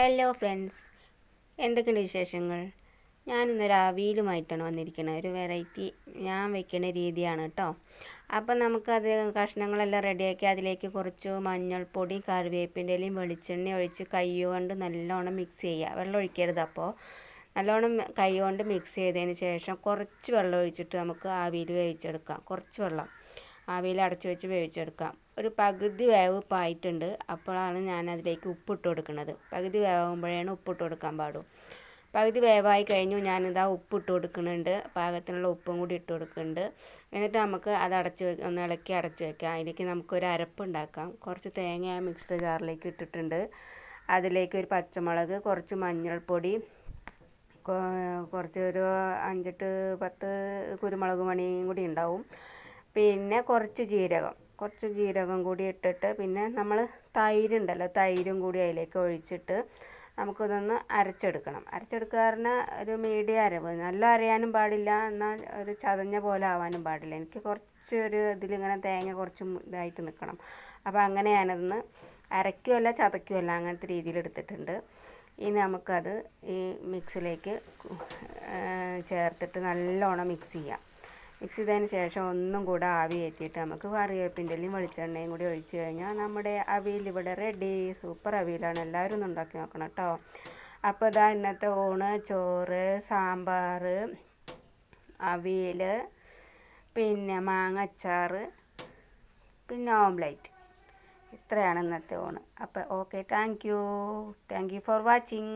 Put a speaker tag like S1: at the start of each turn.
S1: Hello friends എന്തൊക്കെയുണ്ട് വിശേഷങ്ങൾ? ഞാനിന്നൊരു അവിയലുമായിട്ടാണ് വന്നിരിക്കുന്നത് ഒരു വെറൈറ്റി ഞാൻ വെക്കുന്ന രീതിയാണ് കേട്ടോ അപ്പം നമുക്കത് കഷ്ണങ്ങളെല്ലാം റെഡിയാക്കി അതിലേക്ക് കുറച്ച് മഞ്ഞൾപ്പൊടി കറിവേപ്പിന്റെ ഇലയും വെളിച്ചെണ്ണ ഒഴിച്ച് കൈകൊണ്ട് നല്ലോണം മിക്സ് ചെയ്യുക വെള്ളം ഒഴിക്കരുത് അപ്പോൾ നല്ലോണം കൈ കൊണ്ട് മിക്സ് ചെയ്തതിന് ശേഷം കുറച്ച് വെള്ളം ഒഴിച്ചിട്ട് നമുക്ക് ആവിയിൽ വേവിച്ചെടുക്കാം. കുറച്ച് വെള്ളം. ആവിയിൽ അടച്ചു വെച്ച് വേവിച്ചെടുക്കാം. ഒരു പകുതി വേവ് പായിട്ടുണ്ട്. അപ്പോഴാണ് ഞാൻ അതിലേക്ക് ഉപ്പിട്ട് കൊടുക്കുന്നത്. പകുതി വേവാകുമ്പോഴാണ് ഉപ്പിട്ട് കൊടുക്കാൻ പാടും. പകുതി വേവായി കഴിഞ്ഞു ഞാനിതാ ഉപ്പിട്ട് കൊടുക്കുന്നുണ്ട്. പാകത്തിനുള്ള ഉപ്പും കൂടി ഇട്ട് കൊടുക്കുന്നുണ്ട്. എന്നിട്ട് നമുക്ക് അത് അടച്ച് ഒന്ന് ഇളക്കി അടച്ച് വെക്കാം. അതിലേക്ക് നമുക്കൊരു അരപ്പ് ഉണ്ടാക്കാം. കുറച്ച് തേങ്ങ ആ മിക്സ്ഡ് ജാറിലേക്ക് ഇട്ടിട്ടുണ്ട്. അതിലേക്ക് ഒരു പച്ചമുളക് കുറച്ച് മഞ്ഞൾപ്പൊടി കുറച്ച് ഒരു അഞ്ചെട്ട് പത്ത് കുരുമുളക് മണിയും കൂടി ഉണ്ടാവും. പിന്നെ കുറച്ച് ജീരകം. കുറച്ച് ജീരകം കൂടി ഇട്ടിട്ട് പിന്നെ നമ്മൾ തൈരുണ്ടല്ലോ തൈരും കൂടി അതിലേക്ക് ഒഴിച്ചിട്ട് നമുക്കിതൊന്ന് അരച്ചെടുക്കണം. അരച്ചെടുക്കുക പറഞ്ഞാൽ ഒരു മീഡിയം അരവ്. നല്ല അരയാനും പാടില്ല എന്നാൽ ഒരു ചതഞ്ഞ പോലെ ആവാനും പാടില്ല. എനിക്ക് കുറച്ച് ഒരു ഇതിലിങ്ങനെ തേങ്ങ കുറച്ച് ഇതായിട്ട് നിൽക്കണം അപ്പോൾ അങ്ങനെ ഞാനതൊന്ന് അരയ്ക്കുമല്ല ചതയ്ക്കുമല്ല അങ്ങനത്തെ രീതിയിൽ എടുത്തിട്ടുണ്ട്. ഇനി നമുക്കത് ഈ മിക്സിലേക്ക് ചേർത്തിട്ട് നല്ലോണം മിക്സ് ചെയ്യാം. മിക്സ് ചെയ്തതിന് ശേഷം ഒന്നും കൂടെ ആവി ഏറ്റിയിട്ട് നമുക്ക് കറിവേപ്പിന്റെലും വെളിച്ചെണ്ണയും കൂടി ഒഴിച്ച് കഴിഞ്ഞാൽ നമ്മുടെ അവിയൽ ഇവിടെ റെഡി സൂപ്പർ അവിയലാണ്. എല്ലാവരും ഒന്ന് ഉണ്ടാക്കി നോക്കണം കേട്ടോ അപ്പോൾ ഇതാ ഇന്നത്തെ ഊണ് ചോറ് സാമ്പാർ അവിയൽ പിന്നെ മാങ്ങ അച്ചാർ പിന്നെ ഓംലൈറ്റ് ഇത്രയാണ് ഇന്നത്തെ ഊണ്. അപ്പോൾ okay thank you thank you for watching